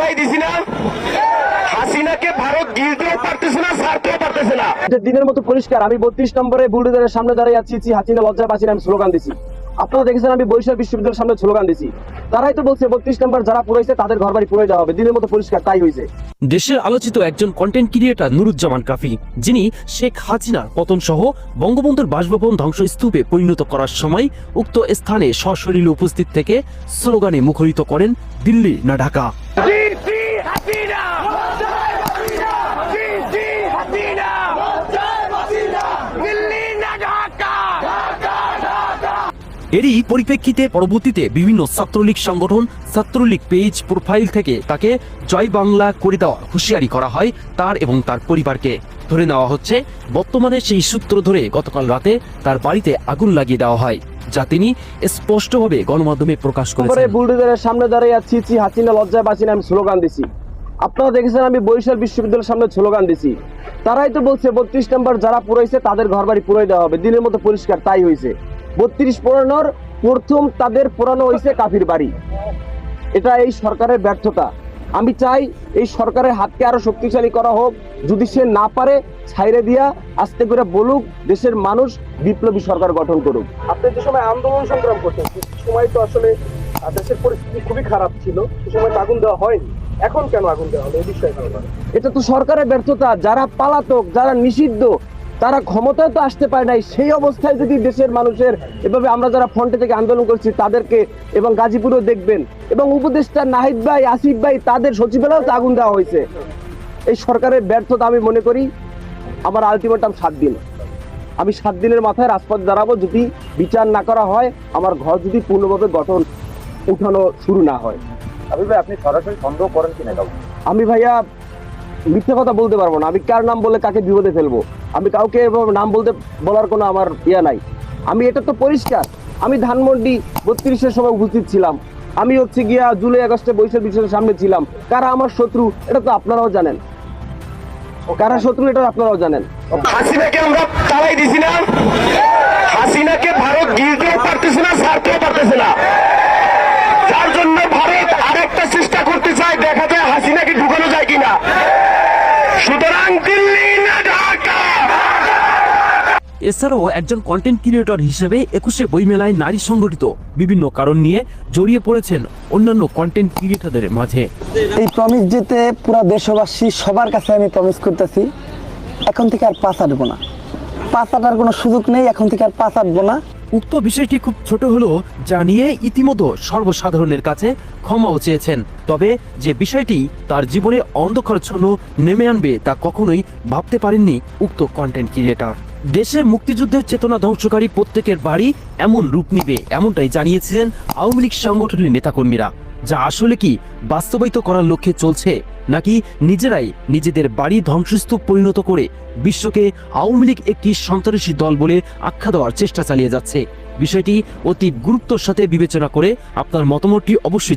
তারাই দিছি না। হাসিনাকে ভারত গিলতেও পারতেছে না ছাড়তেও পারতেছে না। এটা দিনের মতো পরিষ্কার আমি বত্রিশ নম্বরে বুলডোজারের সামনে দাঁড়িয়ে আছি হাসিনা লজ্জা পাচ্ছি আমি স্লোগান দিছি। আপনারা দেখেছেন আমি বরিশাল বিশ্ববিদ্যালয়ের সামনে স্লোগান দিছি। তারাই তো বলছে বত্রিশ নম্বর যারা পুরাইছে তাদের ঘর বাড়ি দেওয়া হবে। দিনের মতো পরিষ্কার তাই হয়েছে দেশের আলোচিত একজন কন্টেন্ট ক্রিয়েটর নুরুজ্জামান কাফি যিনি শেখ হাসিনার পতন সহ বঙ্গবন্ধুর বাসভবন ধ্বংসস্তূপে পরিণত করার সময় উক্ত স্থানে সশরীরে উপস্থিত থেকে স্লোগানে মুখরিত করেন দিল্লি না ঢাকা জি জি হাসিনা জি জি হাসিনা দিল্লি না ঢাকা এরই পরিপ্রেক্ষিতে পরবর্তীতে বিভিন্ন ছাত্রলীগ সংগঠন ছাত্রলীগ পেজ প্রোফাইল থেকে তাকে জয় বাংলা করে দেওয়ার হুঁশিয়ারি করা হয় তার এবং তার পরিবারকে। ধরে নেওয়া হচ্ছে বর্তমানে সেই সূত্র ধরে গতকাল রাতে তার বাড়িতে আগুন লাগিয়ে দেওয়া হয় যা তিনি স্পষ্টভাবে গণমাধ্যমে প্রকাশ করেছেন। বুলডোজারের সামনে দাঁড়িয়ে আছি চি হাসিনা লজ্জা পাচ্ছি না, আমি স্লোগান দিছি। আপনারা দেখেছেন আমি বরিশাল বিশ্ববিদ্যালয়ের সামনে স্লোগান দিছি। তারাই তো বলছে বত্রিশ নম্বর যারা পুরাইছে তাদের ঘর বাড়ি পুরাই দেওয়া হবে দিনের মতো পরিষ্কার তাই হয়েছে বত্রিশ পুরানোর প্রথম তাদের পুরানো হয়েছে কাফির বাড়ি। এটা এই সরকারের ব্যর্থতা। আমি চাই এই সরকারের হাতকে আরও শক্তিশালী করা হোক যদি সে না পারে ছাইরে দিয়া আস্তে করে বলুক দেশের মানুষ বিপ্লবী সরকার গঠন করুক। আপনি যে সময় আন্দোলন সংগ্রাম করতেন সময় তো আসলে দেশের পরিস্থিতি খুবই খারাপ ছিল। সে সময় আগুন দেওয়া হয়নি। এখন কেন আগুন দেওয়া হলো? এই বিষয়ে এটা তো সরকারের ব্যর্থতা। যারা পালাতক যারা নিষিদ্ধ তারা ক্ষমতায় তো আসতে পারে নাই। সেই অবস্থায় যদি দেশের মানুষের এভাবে আমরা যারা ফ্রন্টে থেকে আন্দোলন করছি তাদেরকে এবং গাজীপুরও দেখবেন এবং উপদেষ্টা নাহিদ ভাই আসিফ ভাই তাদের সচিবালয়েও তো আগুন দেওয়া হয়েছে। এই সরকারের ব্যর্থতা আমি মনে করি আমার আলটিমেটাম সাত দিন। আমি সাত দিনের মাথায় রাজপথ দাঁড়াবো যদি বিচার না করা হয় আমার ঘর যদি পূর্ণভাবে গঠন উঠানো শুরু না হয়। ভাই আপনি সরাসরি সন্দেহ করেন কিনা আমি ভাইয়া মিথ্যে কথা বলতে পারব না। আমি কার নাম বলে কাকে বিপদে ফেলব? আমি কাউকে নাম বলতে, বলার কোনো আমার ইয়া নাই। আমি, এটা তো পরিষ্কার। আমি ধানমন্ডি বত্রিশের সময় উপস্থিত ছিলাম। আমি হচ্ছে গিয়া জুলাই, আগস্টে বৈশাখ বিশ্বের সামনে ছিলাম। কারা আমার শত্রু, এটা তো আপনারাও জানেন। কারা শত্রু, এটা আপনারাও জানেন। আমরা তারাই দিছি না হাসিনাকে ভারত গিলতেও পারতেছে না ছাড়তেও পারতেছে না যার জন্য ভারত আরেকটা চেষ্টা করতে চায় দেখা যায় হাসিনাকে ঢুকানো যায় কিনা সুতরাং দিল্লি না ঢাকা। এছাড়াও একজন কন্টেন্ট ক্রিয়েটর হিসেবে একুশে বইমেলায় নারী সংগঠিত। বিভিন্ন কারণ নিয়ে জড়িয়ে পড়েছেন অন্যান্য কন্টেন্ট ক্রিয়েটরদের মাঝে। এই প্রমিস যেতে পুরো দেশবাসী সবার কাছে আমি প্রমিস করতেছি এখন থেকে আর পাস আটবো না। পাস আটার কোনো সুযোগ নেই এখন থেকে আর পাস আটবো না। উক্ত বিষয়টি খুব ছোট হলেও যা নিয়ে ইতিমধ্যে সর্বসাধারণের কাছে ক্ষমাও চেয়েছেন। তবে যে বিষয়টি তার জীবনে অন্ধকারচ্ছন্ন নেমে আনবে তা কখনোই ভাবতে পারেননি উক্ত কন্টেন্ট ক্রিয়েটার দেশের মুক্তিযুদ্ধের চেতনা ধ্বংসকারী প্রত্যেকের বাড়ি এমন রূপ নিবে, এমনটাই জানিয়েছিলেন আওয়ামী লীগ সংগঠনের নেতাকর্মীরা। যা আসলে কি বাস্তবায়িত করার লক্ষ্যে চলছে, নাকি নিজেরাই নিজেদের বাড়ি ধ্বংসস্তূপ পরিণত করে বিশ্বকে আওয়ামী লীগ একটি সন্ত্রাসী দল বলে আখ্যা দেওয়ার চেষ্টা চালিয়ে যাচ্ছে? বিষয়টি অতি গুরুত্বর সাথে বিবেচনা করে আপনার মতামতটি অবশ্যই